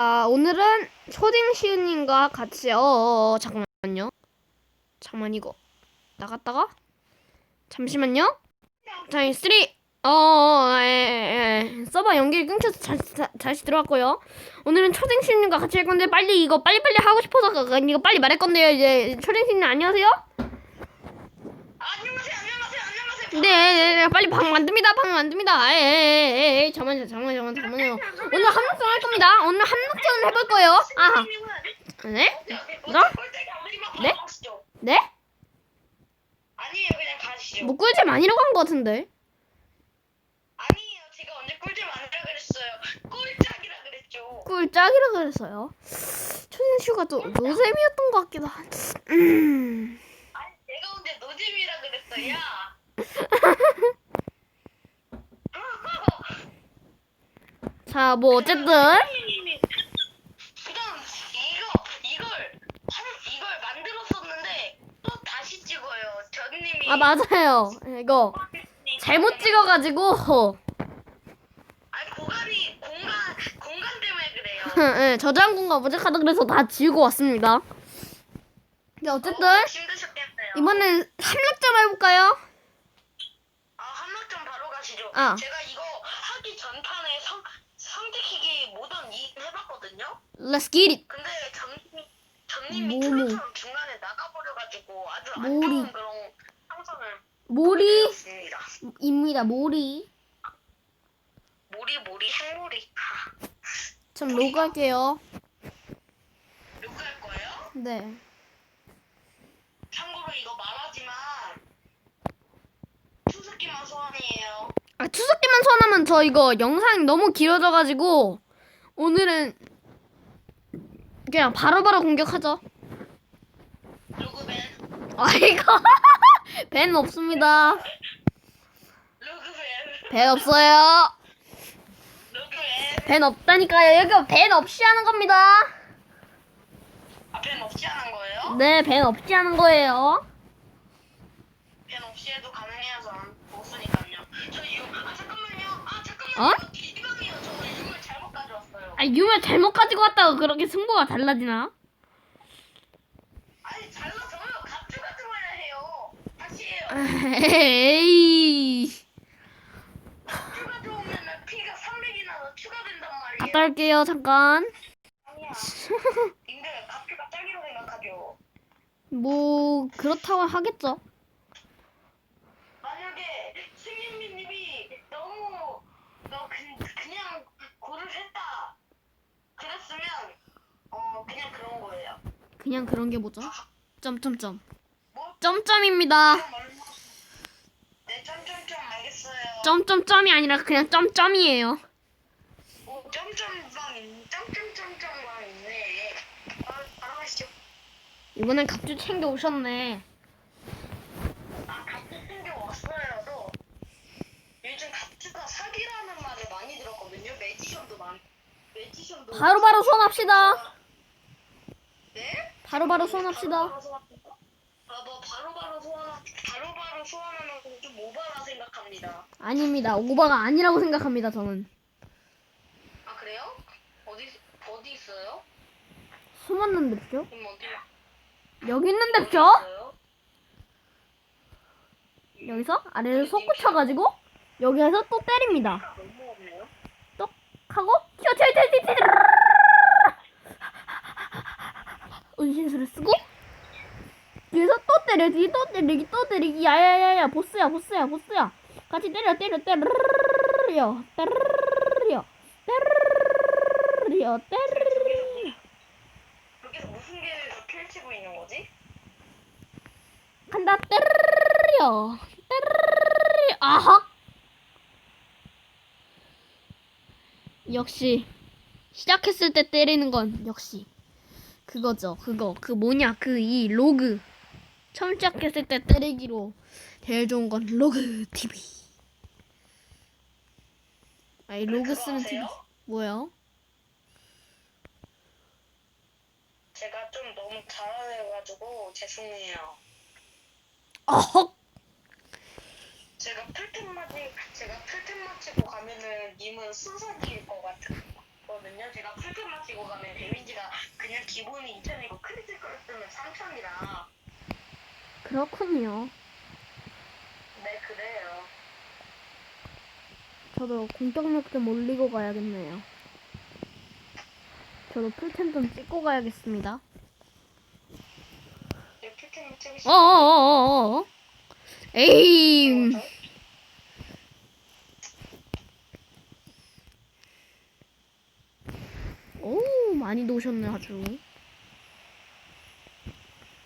아, 오늘은 초딩 시은님과 같이, 어, 어, 어, 잠깐만요. 잠깐만, 이거. 나갔다가? 잠시만요. 자, 이 쓰리. 어, 어, 예, 예, 예. 서버 연결이 끊겨서 다시, 다, 다시 들어왔고요. 오늘은 초딩 시은님과 같이 할 건데, 빨리 이거 빨리빨리 하고 싶어서, 그- 그- 이거 빨리 말할 건데요. 이제, 초딩 시은님 안녕하세요? 안녕하세요, 네, 네, 네, 빨리 방 만듭니다. 방 만듭니다. 에, 에, 에, 에, 잠깐만요, 잠깐만요, 잠깐만요. 오늘 함락전 할 겁니다. 오늘 함락전 해볼 거예요. 아하. 네? 너? 네? 네? 아니에요, 그냥 가시죠. 뭐 꿀잼 아니라고 한 것 같은데. 아니에요, 제가 언제 꿀잼 아니라 그랬어요. 꿀짝이라 그랬죠. 꿀짝이라 그랬어요. 초딩슈가 또 노잼이었던 것 같기도 한. 음. 아니, 내가 언제 노잼이라 그랬어, 야. 자, 뭐 어쨌든 그다음 이거 이걸 한 이걸 만들었었는데 또 다시 찍어요. 전님이 아 맞아요. 이거 잘못 찍어가지고 아니 공간이 공간 공간 때문에 그래요. 예, 저장 공간 모자카다 그래서 다 지우고 왔습니다. 근데 어쨌든 너무 힘드셨겠네요. 이번엔 함락전 해볼까요? 아. 아. 제가 이거 하기 전판에 성 성대키기 모던 2 해봤거든요. Let's get it. 근데 전님이 전님이 뭐뭐. 트로처럼 중간에 나가버려가지고 아주 안 뭐리. 좋은 그런 상상을 모리 했습니다. 입니다. 모리. 모리 모리 행모리. 전 로그할게요. 욕할 거예요? 네. 참고로 이거 말하지만 투석기만 소환이에요. 아 추석기만 소환하면 저 이거 영상이 너무 길어져가지고 오늘은 그냥 바로바로 공격하죠. 루그벤, 아 이거 벤 없습니다. 벤 없어요. 벤 없다니까요. 여기 벤 없이 하는 겁니다. 아 벤 없이 하는 거예요? 네, 벤 없이 하는 거예요. 벤 없이 해도 가능해요. 전 없으니까요. 저 이거 아 잠깐만요. 아 잠깐만요. 어? 이방이요. 저 이걸 잘못 가져왔어요. 아 유물 잘못 가지고 왔다고 그렇게 승부가 달라지나? 아니 잘라서요. 갑주 가져와야 해요. 다시 해요. 에이. 갑주 가져오면 피가 300이나 더 추가된단 말이에요. 갔다 올게요 잠깐. 아니야. 근데 갑주가 짱이라고 생각하죠. 뭐 그렇다고 하겠죠. 만약에 승민님이 너무 너 그, 그냥 고를 했다 그랬으면 어 그냥 그런 거예요. 그냥 그런 게 뭐죠? 점점점. 뭐? 점점입니다. 네 점점점 알겠어요. 점점점이 아니라 그냥 점점이에요. 이번엔 갑주 챙겨 오셨네. 아 갑주 챙겨 왔어요. 또 요즘 갑주가 사기라는 말을 많이 들었거든요. 매지션도 많. 매지션도 바로바로 소환합시다. 네? 바로바로 소환합시다. 아, 뭐 바로바로 소환 바로바로 소환하는 건 좀 오바라 생각합니다. 아닙니다. 오바가 아니라고 생각합니다. 저는. 아 그래요? 어디 어디 있어요? 숨었는 듯죠? 그럼 어디? 여기 있는? 있어요? 여기서 아래를 솟구쳐가지고 여기에서 또 때립니다. 너무 없네요. 똑 하고 튀어 튀어 튀어 튀어 튀어 은신술을 쓰고? 뒤에서 또 때리기 또 때리기 또 때리기. 야야야야 보스야 보스야 보스야. 같이 때려 때려 때려. 때려 때려 때려. 때려 여기서 무슨 개를 펼치고 있는 거지? 간다 때려 때려. 아하. 역시 시작했을 때 때리는 건 역시 그거죠 그거 그 뭐냐 그 이 로그 처음 시작했을 때 때리기로 제일 좋은 건 로그 TV 아이 로그 쓰는 TV? 뭐요? 제가 좀 너무 잘해가지고 죄송해요. 어헉 제가 풀템 맞이 제가 풀템 맞히고 가면은 님은 순삭일 것 같아. 거든요. 제가 풀템 마치고 가면 데미지가 그냥 기본이 2천이고 크리티컬 쓰면 3천이라. 그렇군요. 네, 그래요. 저도 공격력 좀 올리고 가야겠네요. 저도 풀템 좀 찍고 가야겠습니다. 네, 풀템 찍으시면 어, 어어어어어. 에이. 오, 많이 놓으셨네, 아주.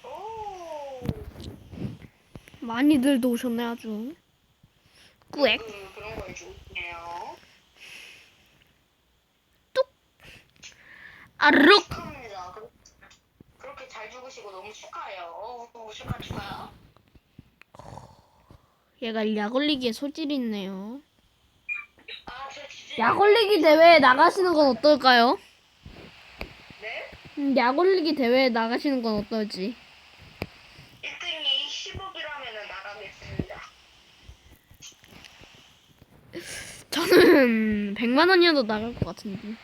오. 많이들 놓으셨네, 아주. 꾸액. 그- 잘 죽으시고 너무 축하해요. 축하 축하. 얘가 약 올리기에 소질이 있네요. 아, 저 진짜. 약 올리기 대회에 나가시는 건 어떨까요? 네? 음, 약 올리기 대회에 나가시는 건 어떨지. 1등이 10억이라면 나가겠습니다. 저는 100만 원이어도 나갈 것 같은데.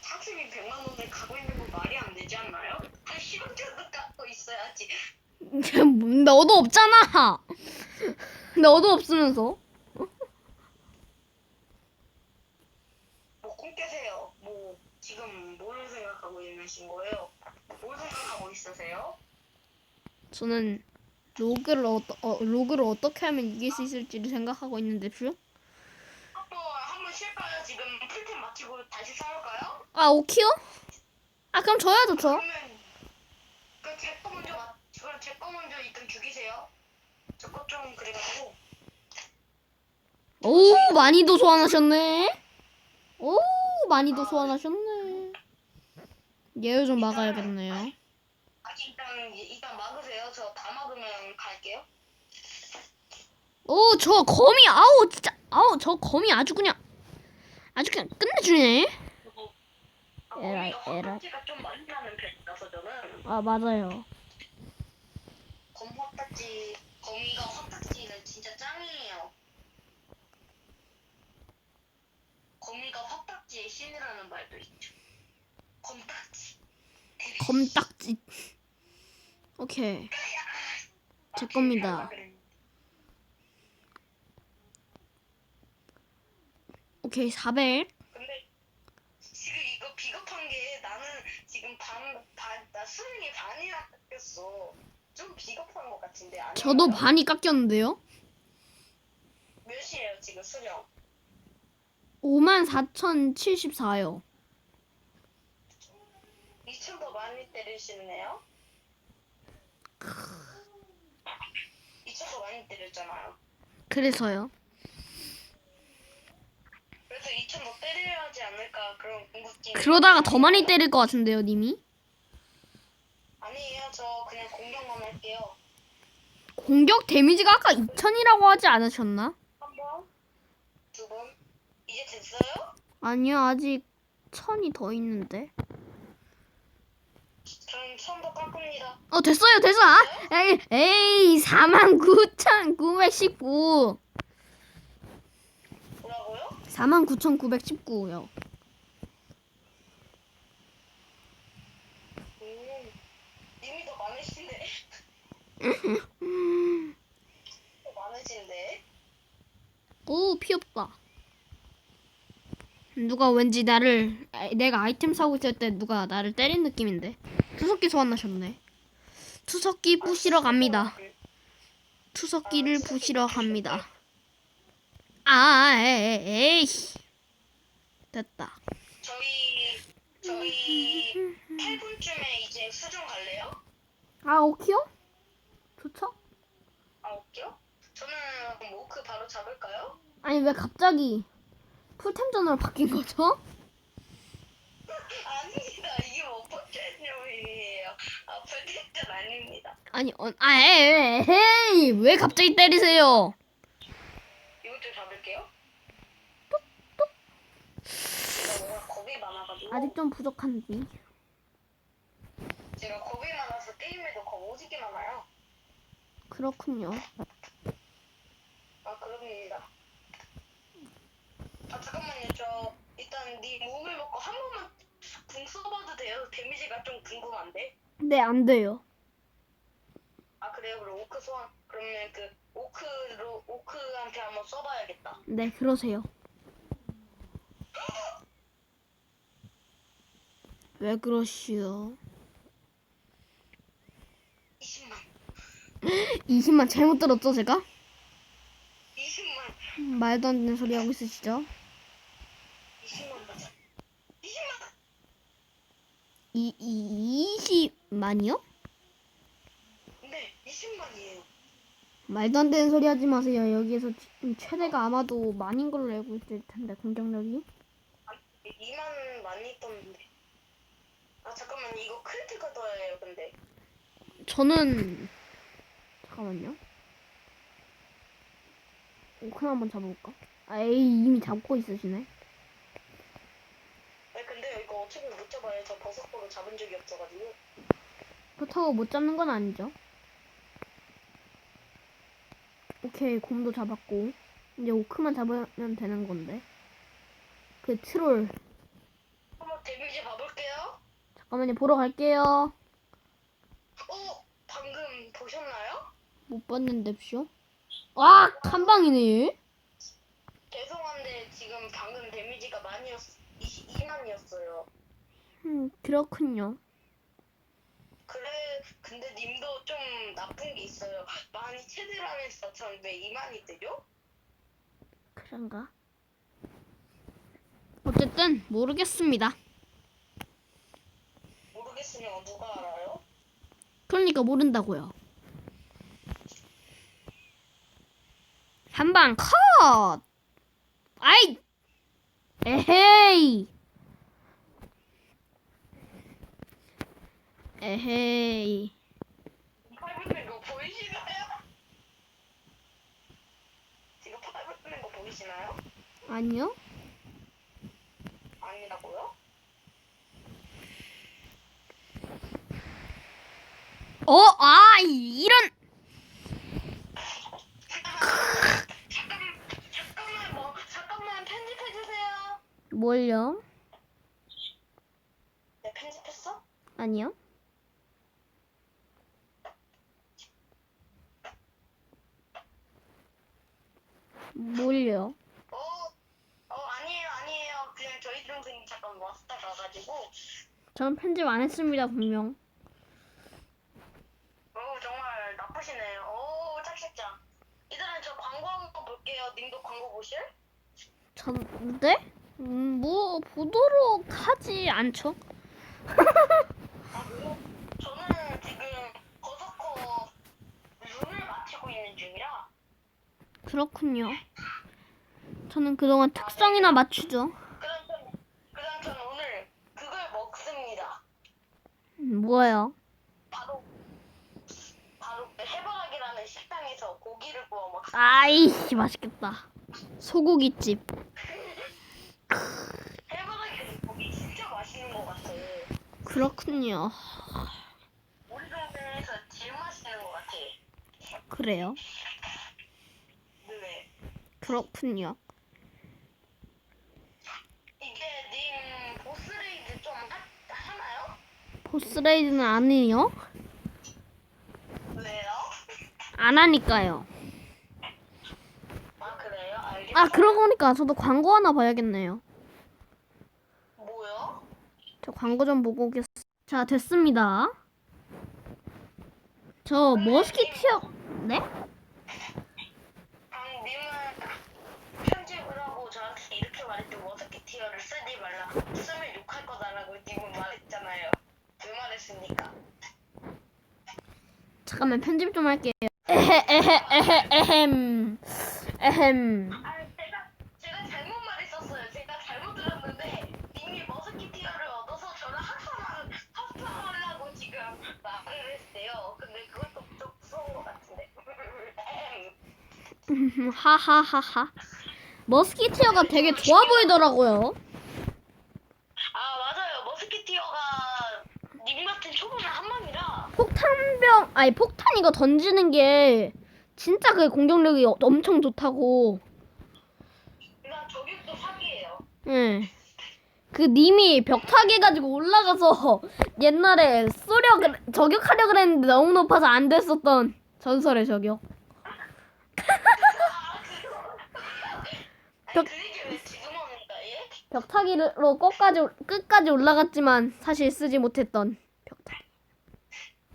사슴이 100만 원을 가고 있는 건 말이 안 되지 않나요? 한 10억 정도 갖고 있어야지. 너도 없잖아. 너도 없으면서. 뭐 꿈깨세요. 있으신 거예요? 뭘 생각하고 있으세요? 저는 로그를 어떠, 어, 로그를 어떻게 하면 이길 수 있을지를 생각하고 있는데 뷰. 한번 한번 쉴까요? 지금 풀템 마치고 다시 싸울까요? 아 오키요? 아 그럼 저야죠 저. 그러면 그 제거 먼저 맞 그럼 제거 먼저 일단 죽이세요. 저거좀 그래가지고 오 많이도 소환하셨네. 오 많이도 소환하셨네. 얘를 좀 막아야겠네요. 아 일단 일단 막으세요. 저 다 막으면 갈게요. 오 저 거미 아우 진짜 아우 저 거미 아주 그냥 아주 그냥 끝내주네. 아, 에라이, 거미가 에라이. 화딱지가 좀 많이 나는 편이라서 저는 아 맞아요. 검 화딱지 거미가 화딱지는 진짜 짱이에요. 거미가 화딱지의 신이라는 말도 있죠. 검딱지. 검딱지. 오케이 제 겁니다. 오케이 400. 근데 지금 이거 비겁한 게 나는 지금 반, 반, 나 수능이 반이나 깎였어. 좀 비겁한 것 같은데 아니 저도 반이 깎였는데요. 몇이에요 지금 수령? 54,074요. 2천 더 많이 때리시네요? 2천 더 많이 때렸잖아요. 그래서요. 그래서 2천 더 때려야 하지 않을까 그런 궁금증이. 그러다가 더 많이 때릴 것 같은데요, 님이? 아니에요 저 그냥 공격만 할게요. 공격 데미지가 아까 2,000이라고 하지 않으셨나? 한 번, 두 번, 이제 됐어요? 아니요, 아직 1,000이 더 있는데. 처음 더 깎습니다. 어, 됐어요, 됐어. 아, 에이, 에이, 49,919. 뭐라고요? 49,919요. 음, 님이 더 많으신데. 더 많으신데. 오, 피 없다. 누가 왠지 나를, 아, 내가 아이템 사고 있을 때 누가 나를 때린 느낌인데. 투석기 소환하셨네. 투석기 부시러 갑니다. 투석기를 부시러 갑니다. 아, 에이, 에이. 됐다. 저희 저희 8분쯤에 이제 수정 갈래요? 아, 오키요? 좋죠? 아 올게요. 저는 모크 바로 잡을까요? 아니, 왜 갑자기 풀템전으로 바뀐 거죠? 아닙니다. 이게 뭐 포켓몬이에요. 아 포켓몬 아닙니다. 아니, 어, 아, 에이, 에이, 왜 갑자기 때리세요? 이것도 잡을게요. 제가 뭔가 겁이 많아가지고 아직 좀 부족한데. 제가 겁이 많아서 게임에도 겁 오지게 많아요. 그렇군요. 아 그럽니다. 아 잠깐만요 저 일단 네 몸을 먹고 한 번만 궁 써봐도 돼요? 데미지가 좀 궁금한데. 네, 안 돼요. 아 그래요? 그럼 오크 소환 그러면 그 오크로 오크한테 한번 써봐야겠다. 네, 그러세요. 왜 그러시오? 20만, 20만 잘못 들었죠, 제가? 20만, 말도 안 되는 소리 하고 있으시죠? 20만 맞아. 20만. 이, 이, 20만이요? 네, 20만이에요. 말도 안 되는 소리 하지 마세요. 여기에서 지- 최대가 아마도 만인 걸로 알고 있을 텐데, 공격력이. 2만 많이 떴는데. 아 잠깐만 이거 크리티컬 더해요 근데. 저는, 잠깐만요. 오큰 한번 잡아볼까? 아, 에이, 이미 잡고 있으시네. 아 근데 이거 어차피 못 잡아요. 저 버섯보로 잡은 적이 없어가지고. 그렇다고 못 잡는 건 아니죠. 오케이, 곰도 잡았고. 이제 오크만 잡으면 되는 건데. 그 트롤. 한번 데미지 봐볼게요. 잠깐만요, 보러 갈게요. 어 방금 보셨나요? 못 봤는데, 쇼? 와, 한 방이네. 죄송한데 지금 방금 데미지가 많이었 22만이었어요. 음, 그렇군요. 그래 근데 님도 좀 나쁜 게 있어요. 많이 최대라면 4천 왜 2만이 되죠? 그런가? 어쨌든, 모르겠습니다. 모르겠으면 누가 알아요? 그러니까 모른다고요. 한 방 컷! 아이! 에헤이! 에헤이. 팔 붙는 거 보이시나요? 지금 팔 붙는 거 보이시나요? 아니요? 아니라고요? 어, 아, 이런! 뭘요? 네 편집했어? 아니요? 뭘요? 어, 어 아니에요 아니에요 그냥 저희 동생이 잠깐 왔다 가가지고 저는 편집 안 했습니다, 분명. 어 정말 나쁘시네요. 오 짝짝짝. 이들은 저 광고 한번 볼게요. 님도 광고 보실? 저, 네? 음, 뭐, 보도록 하지 않죠? 저는 그렇군요. 저는 그동안 특성이나 맞추죠. 그럼 전 그럼 전 오늘 그걸 먹습니다. 음, 뭐예요? 바로 바로 그 해바라기라는 식당에서 고기를 구워 먹. 아이씨, 맛있겠다. 소고기집. 해바라기 고기 진짜 맛있는 것 같아요. 그렇군요. 우리 동네에서 제일 맛있는 것 같아. 그래요? 네. 그렇군요. 이게 님 보스레이드 좀 하, 하나요? 보스레이드는 안 해요? 왜요? 안 하니까요. 아 그래요? 알겠어요. 아, 그러고 보니까 저도 광고 하나 봐야겠네요. 저 광고 좀 보고 오겠습니다. 자, 됐습니다. 저 머스키티어, 네? 아, 님은 편집을 하고 저한테 이렇게 말했죠. 머스키티어를 쓰지 말라. 쓰면 욕할 거다라고 님은 말했잖아요. 그 말했으니까. 잠깐만 편집 좀 할게요. 에헤 에헤 에헤 에헴 에헴. 아 음, 하하하하. 머스키티어가 되게 좋아 보이더라고요. 아 맞아요. 머스키티어가 닉마틴 초반에 한 맘이라. 폭탄병 아니 폭탄 이거 던지는 게 진짜 그 공격력이 어, 엄청 좋다고. 나 저격도 사기예요. 응. 그 님이 벽 타게 가지고 올라가서 옛날에 쏘려 저격하려 그랬는데 너무 높아서 안 됐었던 전설의 저격. 벽, 벽타기로 끝까지, 끝까지 올라갔지만 사실 쓰지 못했던.